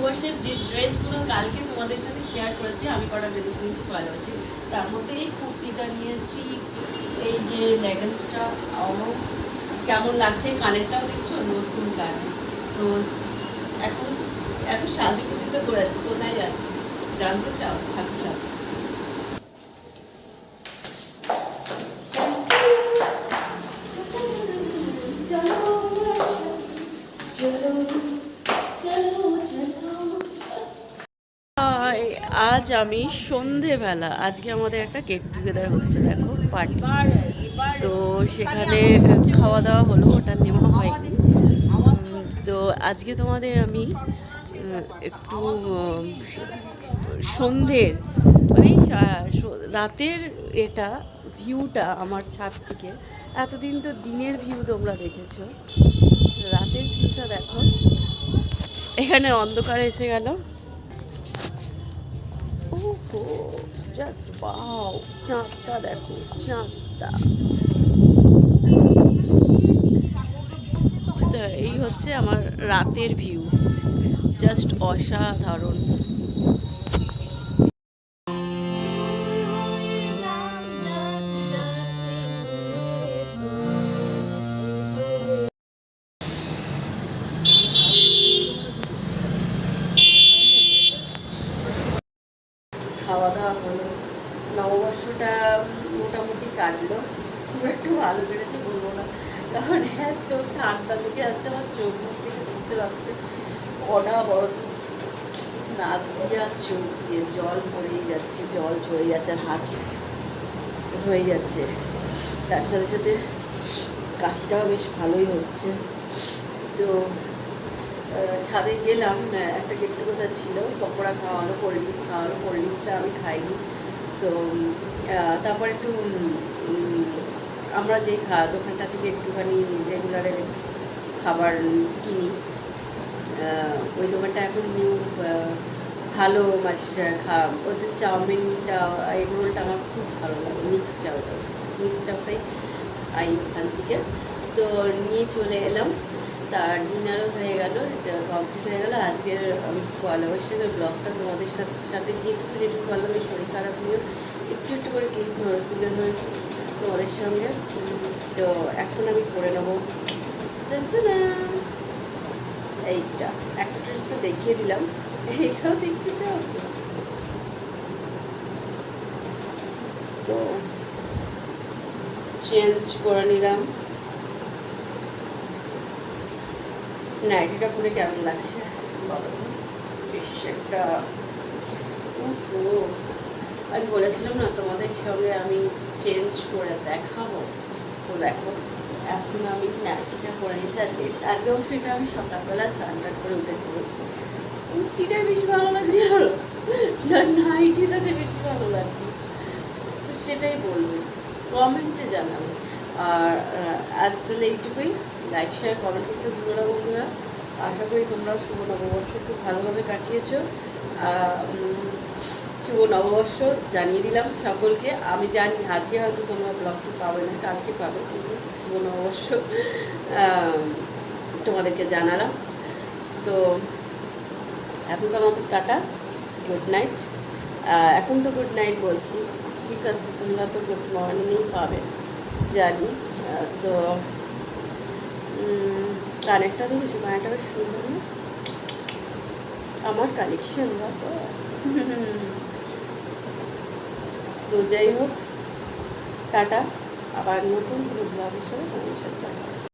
নববর্ষের যে ড্রেসগুলো কালকে তোমাদের সাথে শেয়ার করেছি, আমি কটা ড্রেস নিয়েছি ভালো আছি তার মধ্যে এই কুর্তিটা নিয়েছি, এই যে লেগেন্সটা আমার কেমন লাগছে কানেরটাও দেখছ, নতুন কান তো এখন এত সাজু কিছু তো করে আছি, কোথায় যাচ্ছি? জানতে চাও থাকো সাথে আজ আমি সন্ধেবেলা, আজকে আমাদের একটা কেক টুগেদার হচ্ছে, দেখো পার্টি তো সেখানে খাওয়া দাওয়া হলো, ওটা নেওয়া হয়নি। তো আজকে তোমাদের আমি একটু সন্ধ্যের মানে রাতের এটা ভিউটা আমার ছাদ থেকে। এতদিন তো দিনের ভিউ তোমরা দেখেছ। রাতের ভিউটা দেখো। এখানে অন্ধকার এসে গেল। ওহো জাস্ট বাও চাঁদটা দেখো চাঁদটা। এই হচ্ছে আমার রাতের ভিউ জাস্ট অসাধারণ। খাওয়া দাওয়া হলো। নববর্ষটা মোটামুটি কাটলো। খুব একটা ভালো বেড়েছে বলব না। কারণ এত ঠান্ডা লেগে আছে, আমার চোখ মুখ থেকে বুঝতে পারছে। অনাবরত নাক দিয়ে চোখ দিয়ে জল পড়েই যাচ্ছে, জল ঝরে যাচ্ছে আর হাঁচি হয়ে যাচ্ছে। তার সাথে সাথে কাশিটাও বেশ ভালোই হচ্ছে। তো ছাদে গেলাম একটা গেট টুগেদার ছিল, পকোড়া খাওয়ালো কোল্ড ড্রিঙ্কস খাওয়ালো কোল্ড ড্রিঙ্কসটা আমি খাইনি। তো তারপর একটু আমরা যে খা, দোকানটা থেকে একটুখানি রেগুলারের খাবার কিনি ওই দোকানটা এখন নিউ ভালো মাস খা, ওদের চাউমিনটা এগ রোলটা আমার খুব ভালো লাগে মিক্স চাউটা মিক্স চাউটাই আই ওখান থেকে। তো নিয়ে চলে এলাম। তার ডিনারও হয়ে গেল কমপ্লিট হয়ে গেল। আজকের আমি পয়লা বৈশাখের ব্লগটা তোমাদের সাথে সাথে যেটুকু যেটুকু করলাম, এই শরীর খারাপ নিয়ে একটু একটু করে ক্লিপ তুলে ধরেছি তোমাদের সঙ্গে। তো এখন আমি করে নেব। এইটা, একটা ড্রেস তো দেখিয়ে দিলাম। এইটাও দেখতে চাও? তো চেঞ্জ করে নিলাম। নাইটিটা পরে কেমন লাগছে? বেশ একটা। আমি বলেছিলাম না, তোমাদের সঙ্গে আমি চেঞ্জ করে দেখাবো। তো দেখো, এখন আমি নাইটিটা পরে নিয়েছি। আজকে আজকে অবশ্যই এটা আমি সকালবেলা স্নানটা করে উঠে পড়েছি। কুর্তিটা বেশি ভালো লাগছে না, নাইটিটাতে বেশি ভালো লাগছে। তো সেটাই বলব। কমেন্টে জানাবে। আর আজ তাহলে এইটুকুই লাইক শেয়ার কমেন্ট করতে ভুলো না বন্ধুরা। আশা করি তোমরা শুভ নববর্ষ খুব ভালোভাবে কাটিয়েছো। শুভ নববর্ষ জানিয়ে দিলাম সকলকে। আমি জানি আজকে হয়তো তোমরা ব্লগটি পাবে না, কালকে পাবে, কিন্তু শুভ নববর্ষ তোমাদেরকে জানালাম। তো, এখনকার মতো টাটা গুড নাইট এখন তো গুড নাইট বলছি। ঠিক আছে, তোমরা তো গুড মর্নিং পাবে। জানি তো কানেকটা কানেরটা কিছু কানেরটা বেশ সুন্দর? আমার কালেকশন তো যাই হোক, টাটা আবার নতুন কোনো ব্লগের হবে।